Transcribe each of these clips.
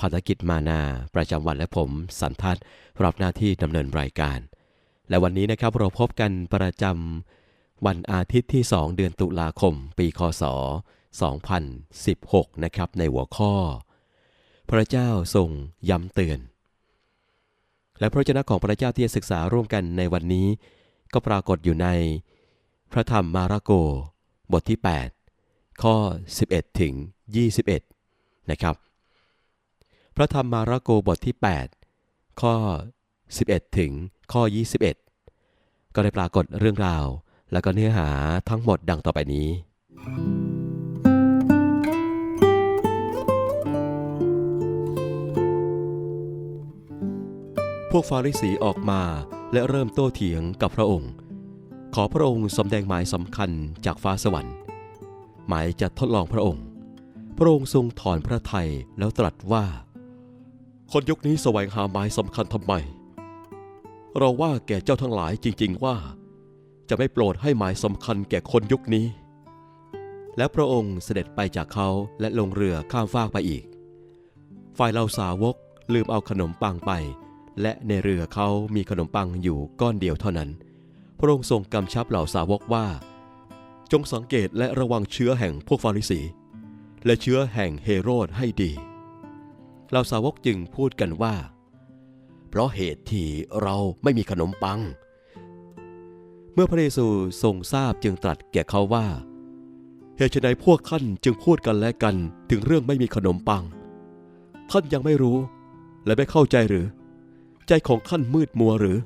ภารกิจมานาประจำวันและผมสันทัศน์รับหน้าที่ดำเนินรายการ และวันนี้นะครับเราพบกันประจำวันอาทิตย์ที่ 2 เดือนตุลาคม ปีคศ 2016 นะครับในหัวข้อ พระเจ้าทรงย้ำเตือน และพระเจ้าของพระเจ้าที่จะศึกษาร่วมกันในวันนี้ ก็ปรากฏอยู่ใน พระธรรมมาระโก บทที่ 8 ข้อ 11 ถึง 21 นะครับ พระธรรมมาระโกบทที่ 8 ข้อ 11 ถึงข้อ 21 ก็ได้ปรากฏเรื่องราว และก็เนื้อหาทั้งหมดดังต่อไปนี้ พวกฟาริสีออกมาและเริ่มโต้เถียงกับพระองค์ ขอพระองค์สำแดงหมายสำคัญจากฟ้าสวรรค์ หมายจะทดลองพระองค์ พระองค์ทรงถอนพระทัยแล้วตรัสว่า คนยุคนี้แสวงหาหมายสำคัญทำไม เราว่าแก่เจ้าทั้งหลายจริง ๆว่า จะไม่โปรดให้หมายสำคัญแก่คนยุคนี้ และพระองค์เสด็จไปจากเขาและลงเรือข้ามฟากไปอีก ฝ่ายเราสาวกลืมเอาขนมปังไป และในเรือเขามีขนมปังอยู่ก้อนเดียวเท่านั้น พระองค์ทรงกำชับเหล่าสาวกว่า จงสังเกตและระวังเชื้อแห่งพวกฟาริสี และเชื้อแห่งเฮโรดให้ดี เหล่าสาวกจึงพูดกันว่า เพราะเหตุที่เราไม่มีขนมปัง เมื่อพระเยซูทรงทราบจึงตรัสแก่เขาว่า เหตุไฉนพวกท่านจึงพูดกันและกันถึงเรื่องไม่มีขนมปัง ท่านยังไม่รู้และไม่เข้าใจหรือ ใจของท่านมืดมัวหรือ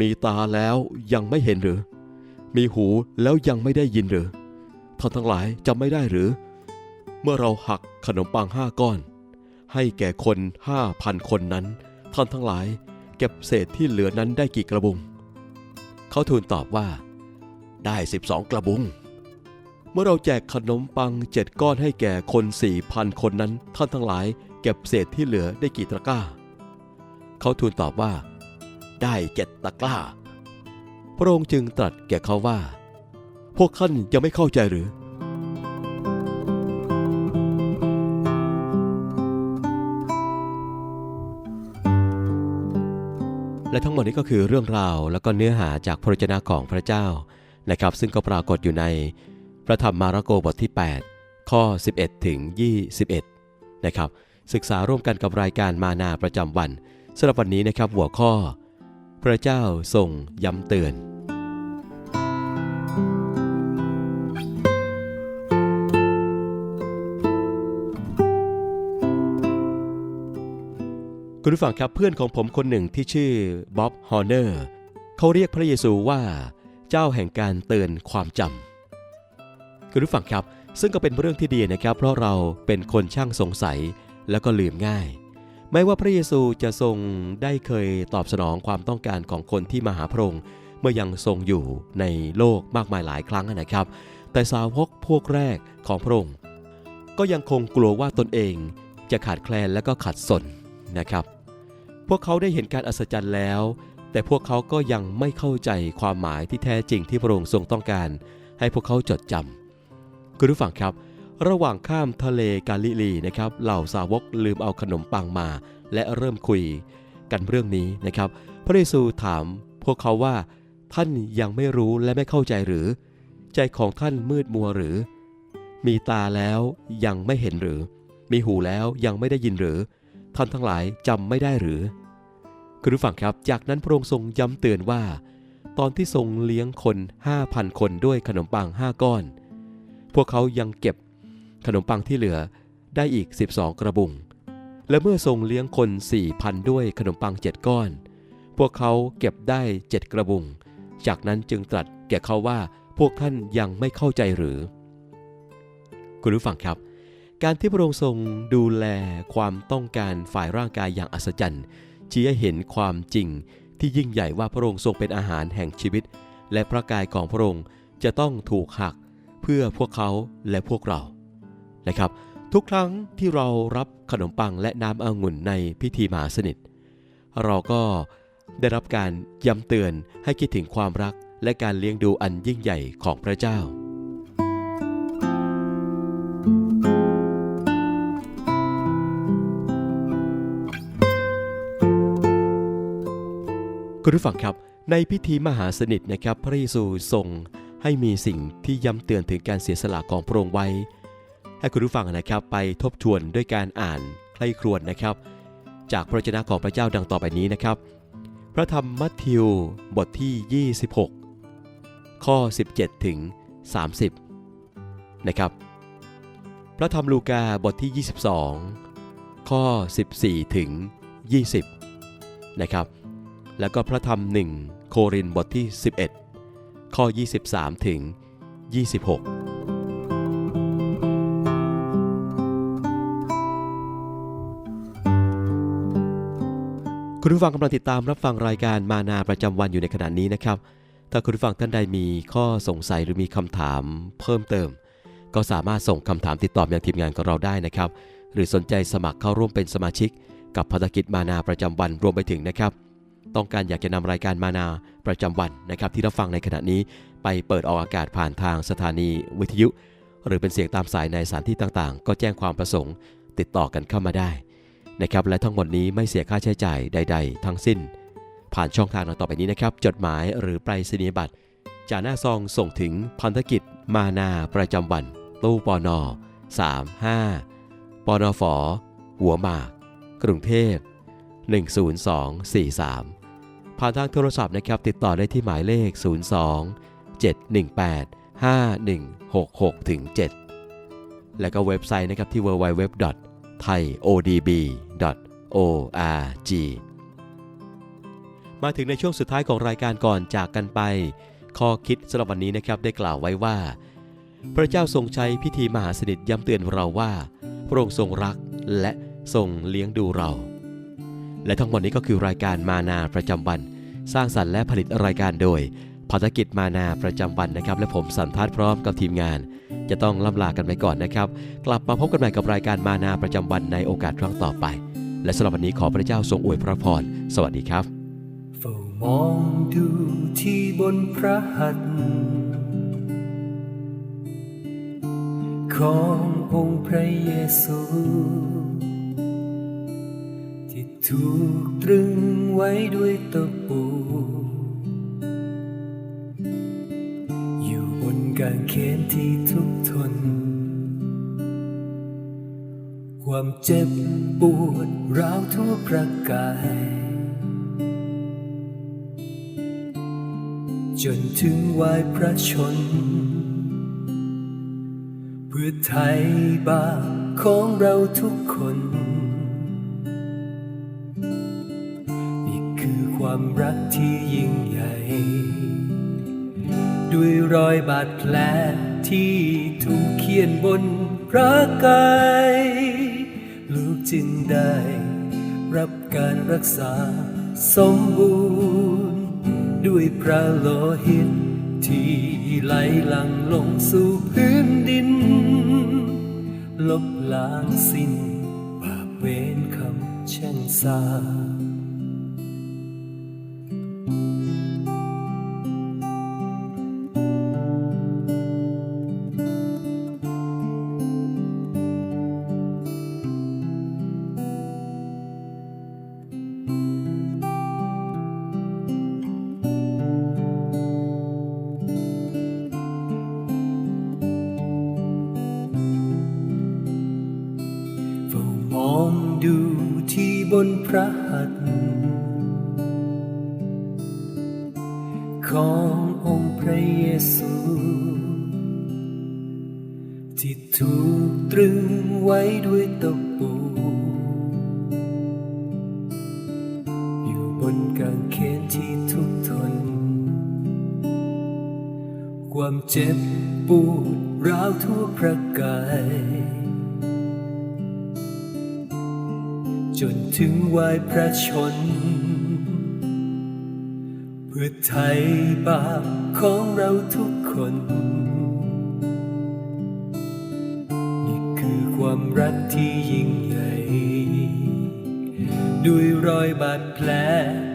มีตาแล้วยังไม่เห็นหรือ มีหูแล้วยังไม่ได้ยินหรือท่านทั้งหลายจำไม่ได้หรือ เมื่อเราหักขนมปังห้าก้อน ให้แก่คนห้าพันคนนั้น ท่านทั้งหลายเก็บเศษที่เหลือนั้นได้กี่กระบุง เขาทูลตอบว่า ได้สิบสองกระบุง เมื่อเราแจกขนมปังเจ็ดก้อนให้แก่คนสี่พันคนนั้น ท่านทั้งหลายเก็บเศษที่เหลือได้กี่ตะกร้า เขาทูลตอบว่า ได้เจ็ดตะกร้า พระองค์จึงตรัสแก่เขาว่า พวกท่านยังไม่เข้าใจหรือ และทั้งหมดนี้ก็คือเรื่องราวและก็เนื้อหาจากพระวจนะของพระเจ้านะครับ ซึ่งก็ปรากฏอยู่ในพระธรรมมาระโกบทที่ 8 ข้อ 11 ถึง 21 นะครับ ศึกษาร่วมกันกับรายการมานาประจำวันสำหรับวันนี้นะครับหัวข้อ พระเจ้าทรงย้ำเตือน คุณผู้ฟังครับเพื่อนของผมคนหนึ่งที่ชื่อบ๊อบฮอร์เนอร์เขาเรียกพระเยซูว่า เจ้าแห่งการเตือนความจำคุณผู้ฟังครับ ซึ่งก็เป็นเรื่องที่ดีนะครับ เพราะเราเป็นคนช่างสงสัยแล้วก็ลืมง่าย ไม่ว่าพระเยซูจะทรงได้เคยตอบสนองความต้องการของคนที่มาหาพระองค์เมื่อยังทรงอยู่ในโลกมากมายหลายครั้งนะครับ แต่สาวกพวกแรกของพระองค์ก็ยังคงกลัวว่าตนเองจะขาดแคลนและก็ขัดสน นะครับ พวกเขาได้เห็นการอัศจรรย์แล้ว แต่พวกเขาก็ยังไม่เข้าใจความหมายที่แท้จริงที่พระองค์ทรงต้องการ ให้พวกเขาจดจำคุณผู้ฟังครับ ระหว่างข้ามทะเลกาลิลีนะครับเหล่าสาวกลืมเอาขนมปังมา และเริ่มคุยกันเรื่องนี้นะครับ พระเยซูถามพวกเขาว่าท่านยังไม่รู้และไม่เข้าใจหรือ ใจของท่านมืดมัวหรือ มีตาแล้วยังไม่เห็นหรือ มีหูแล้วยังไม่ได้ยินหรือ ท่านทั้งหลายจำไม่ได้หรือคุณผู้ฟังครับ จากนั้นพระองค์ทรงย้ำเตือนว่า ตอนที่ทรงเลี้ยงคน 5,000 คนด้วยขนมปัง 5 ก้อน พวกเขายังเก็บขนมปังที่เหลือได้อีก 12 กระบุง และเมื่อทรงเลี้ยงคน 4,000 ด้วยขนมปัง 7 ก้อน พวกเขาเก็บได้ 7 กระบุง จากนั้นจึงตรัสแก่เขาว่าพวกท่านยังไม่เข้าใจหรือ คุณผู้ฟังครับ การที่พระองค์ทรงดูแลความต้องการฝ่ายร่างกายอย่างอัศจรรย์ชี้ให้เห็นความจริงที่ยิ่งใหญ่ว่าพระองค์ทรงเป็นอาหารแห่งชีวิต และพระกายของพระองค์จะต้องถูกหักเพื่อพวกเขาและพวกเรานะครับ ทุกครั้งที่เรารับขนมปังและน้ำองุ่นในพิธีมหาสนิท เราก็ได้รับการย้ำเตือนให้คิดถึงความรักและการเลี้ยงดูอันยิ่งใหญ่ของพระเจ้า คุณผู้ฟังครับ ในพิธีมหาสนิทนะครับพระเยซูทรงให้มีสิ่งที่ย้ำเตือนถึงการเสียสละของพระองค์ไว้ ให้คุณผู้ฟังนะครับไปทบทวนด้วยการอ่านใคร่ครวญนะครับ จากพระวจนะของพระเจ้าดังต่อไปนี้นะครับ พระธรรมมัทธิวบทที่ 26 ข้อ 17 ถึง 30 นะครับ พระธรรมลูกาบทที่ 22 ข้อ 14 ถึง 20 นะครับ แล้วก็พระธรรม1โครินบทที่ 11 ข้อ 23 ถึง 26คุณผู้ฟังกำลังติดตามรับฟังรายการมานาประจำวันอยู่ในขณะนี้นะครับ ถ้าคุณผู้ฟังท่านใดมีข้อสงสัยหรือมีคำถามเพิ่มเติม ก็สามารถส่งคำถามติดต่อมายังทีมงานของเราได้นะครับ หรือสนใจสมัครเข้าร่วมเป็นสมาชิก กับภารกิจมานาประจำวันรวมไปถึงนะครับ ต้องการอยากจะนำรายการมานาประจำวันนะครับที่รับฟังในขณะนี้ไปเปิดออกอากาศผ่านทางสถานีวิทยุ หรือเป็นเสียงตามสายในสถานที่ต่างๆ ก็แจ้งความประสงค์ติดต่อกันเข้ามาได้นะครับและทั้งหมดนี้ไม่เสียค่าใช้จ่ายใด ๆ ทั้งสิ้น ผ่านช่องทางต่อไปนี้นะครับจดหมายหรือไปรษณียบัตรจากหน้าซองส่งถึงพันธกิจมานาประจำวัน ตู้ปอนอ35ปอนอฝอหัวหมาก กรุงเทพ 10243 ผ่านทางโทรศัพท์นะครับติดต่อได้ที่หมายเลข 02 718 5166ถึง7และก็เว็บไซต์นะครับที่ www thaiodb.org มาถึงในช่วงสุดท้ายของรายการก่อนจากกันไป ข้อคิดสำหรับวันนี้นะครับได้กล่าวไว้ว่า พระเจ้าทรงใช้พิธีมหาสนิทย้ำเตือนเราว่า พระองค์ทรงรักและทรงเลี้ยงดูเรา และทั้งหมดนี้ก็คือรายการมานาประจำวัน สร้างสรรค์และผลิตรายการโดยภารกิจมานาประจำวันนะครับ และผมสันทัดพร้อมกับทีมงาน จะต้องล่ำลากันไปก่อนนะครับ กลับมาพบกันใหม่กับรายการมานาประจำวันในโอกาสครั้งต่อไป และสำหรับวันนี้ขอพระเจ้าทรงอวยพระพรสวัสดีครับเฝ้ามองดูที่บนพระหัตถ์ขององค์พระเยซู ถูกตรึงไว้ด้วยตะปู อยู่บนกางเขนที่ทุกทน ความเจ็บปวดร้าวทั่วพระกาย จนถึงวายพระชน เพื่อไทยบาปของเราทุกคน ความรักที่ยิ่งใหญ่ ด้วยรอยบาดแผลที่ถูกเขียนบนพระกายลูกจึงได้ รับการรักษาสมบูรณ์ ด้วยพระโลหิต ที่ไหลหลังลงสู่พื้นดิน ลบล้างสิ้นบาปเวรคำแช่งสา บนพระหัตถ์ขององค์พระเยซูที่ถูกตรึงไว้ด้วยตะปู อยู่บนกางเขนที่ทุกทน ความเจ็บปวดร้าวทั่วพระกาย จนถึงวายพระชน เพื่อไทยบาปของเราทุกคน นี่คือความรักที่ยิ่งใหญ่ ด้วยรอยบาดแผล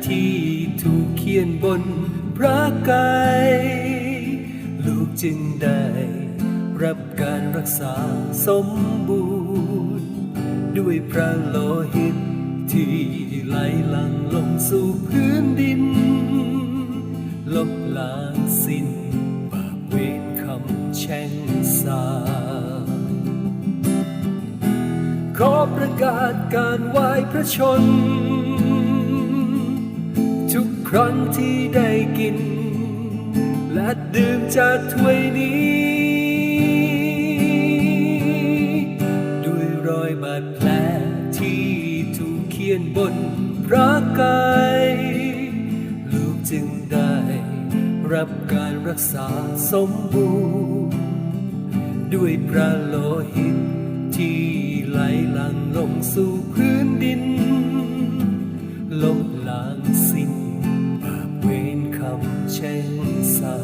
ที่ถูกเขียนบนพระกายลูกจึงได้รับการรักษาสมบูรณ์ ด้วยพระโลหิต ที่ไหลหลั่งลงสู่พื้นดิน ลบล้างสิ้นบาปเวรคำแช่งสาขอประกาศการไหว้พระชน ทุกครั้งที่ได้กิน และดื่มจากถ้วยนี้ อยบาดแผลที่ถูกเขียนบนพระกายลูกจึงได้ รับการรักษาสมบูรณ์ ด้วยพระโลหิต ที่ไหลหลั่งลงสู่พื้นดินลบล้างสิ้นบาปเวรคำแช่งสา